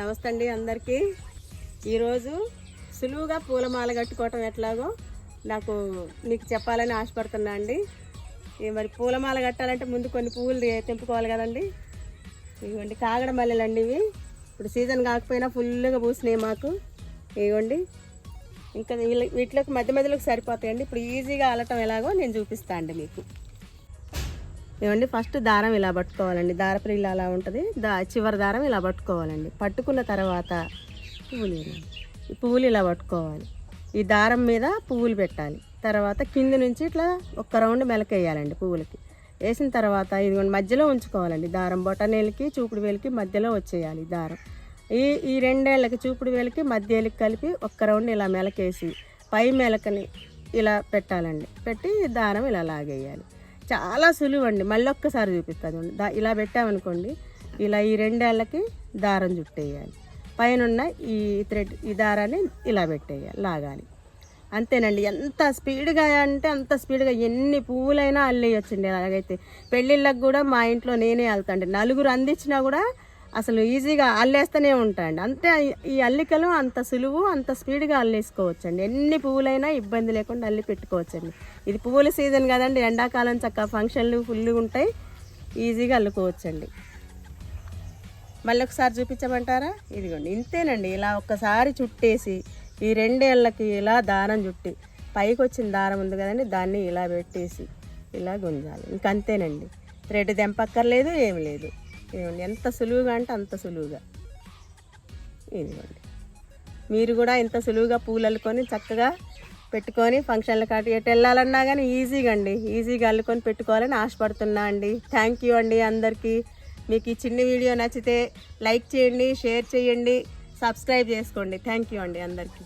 నమస్తే అండి అందరికీ. ఈరోజు సులువుగా పూలమాల కట్టుకోవటం ఎట్లాగో నాకు మీకు చెప్పాలని ఆశపడుతున్నా అండి. ఈ మరి పూలమాల కట్టాలంటే ముందు కొన్ని పువ్వులు తెంపుకోవాలి కదండి. ఇవ్వండి కాగడ మల్లెలు అండి ఇవి. ఇప్పుడు సీజన్ కాకపోయినా ఫుల్గా పూసినాయి మాకు. ఇవ్వండి ఇంకా వీళ్ళ వీటిలోకి మధ్య మధ్యలోకి సరిపోతాయండి. ఇప్పుడు ఈజీగా అల్లటం ఎలాగో నేను చూపిస్తాను అండి మీకు. ఏమండి ఫస్ట్ దారం ఇలా పట్టుకోవాలండి. దారపు అలా ఉంటుంది. దా చివరి దారం ఇలా పట్టుకోవాలండి. పట్టుకున్న తర్వాత పువ్వులు ఈ పువ్వులు ఇలా పట్టుకోవాలి. ఈ దారం మీద పువ్వులు పెట్టాలి. తర్వాత కింది నుంచి ఇట్లా ఒక్క రౌండ్ మెలకేయాలండి పువ్వులకి. వేసిన తర్వాత ఇదిగోండి మధ్యలో ఉంచుకోవాలండి దారం. బొటనేలకి చూపుడు వేలికి మధ్యలో వచ్చేయాలి దారం. ఈ ఈ రెండేళ్ళకి చూపుడు వేలికి మధ్యలోకి కలిపి ఒక్క రౌండ్ ఇలా మెలకేసి పై మెలకని ఇలా పెట్టాలండి. పెట్టి దారం ఇలా లాగేయాలి. చాలా సులువు అండి. మళ్ళీ ఒక్కసారి చూపిస్తాను దా ఇలా పెట్టామనుకోండి ఇలా ఈ రెండేళ్ళకి దారం చుట్టేయాలి. పైన ఈ థ్రెడ్ ఈ దారాన్ని ఇలా పెట్టేయాలి లాగాలి. అంతేనండి. ఎంత స్పీడ్గా అంటే అంత స్పీడ్గా ఎన్ని పువ్వులైనా అల్లేయొచ్చండి. అలాగైతే పెళ్ళిళ్ళకి కూడా మా ఇంట్లో నేనే వెళ్తాండి నలుగురు అందించినా కూడా అసలు ఈజీగా అల్లేస్తూనే ఉంటాయండి. అంతే ఈ అల్లికలు అంత సులువు అంత స్పీడ్గా అల్లేసుకోవచ్చండి. ఎన్ని పువ్వులైనా ఇబ్బంది లేకుండా అల్లి పెట్టుకోవచ్చండి. ఇది పువ్వుల సీజన్ కదండి. ఎండాకాలం చక్కగా ఫంక్షన్లు ఫుల్గా ఉంటాయి. ఈజీగా అల్లుకోవచ్చండి. మళ్ళీ ఒకసారి చూపించమంటారా? ఇదిగోండి. ఇంతేనండి. ఇలా ఒక్కసారి చుట్టేసి ఈ రెండేళ్ళకి ఇలా దారం చుట్టి పైకి వచ్చిన దారం ఉంది కదండి. దాన్ని ఇలా పెట్టేసి ఇలా గుంజాలి. ఇంకంతేనండి. థ్రెడ్ దెంపక్కర్లేదు ఏమి లేదు. ఇదిగోండి ఎంత సులువుగా అంటే అంత సులువుగా. ఇదిగోండి. మీరు కూడా ఇంత సులువుగా పూలు అల్లుకొని చక్కగా పెట్టుకొని ఫంక్షన్లు కాటి ఎటు వెళ్ళాలన్నా కానీ ఈజీగా అండి. ఈజీగా అల్లుకొని పెట్టుకోవాలని ఆశపడుతున్నా అండి. థ్యాంక్ యూ అండి అందరికీ. మీకు ఈ చిన్న వీడియో నచ్చితే లైక్ చేయండి షేర్ చేయండి సబ్స్క్రైబ్ చేసుకోండి. థ్యాంక్ యూ అండి అందరికీ.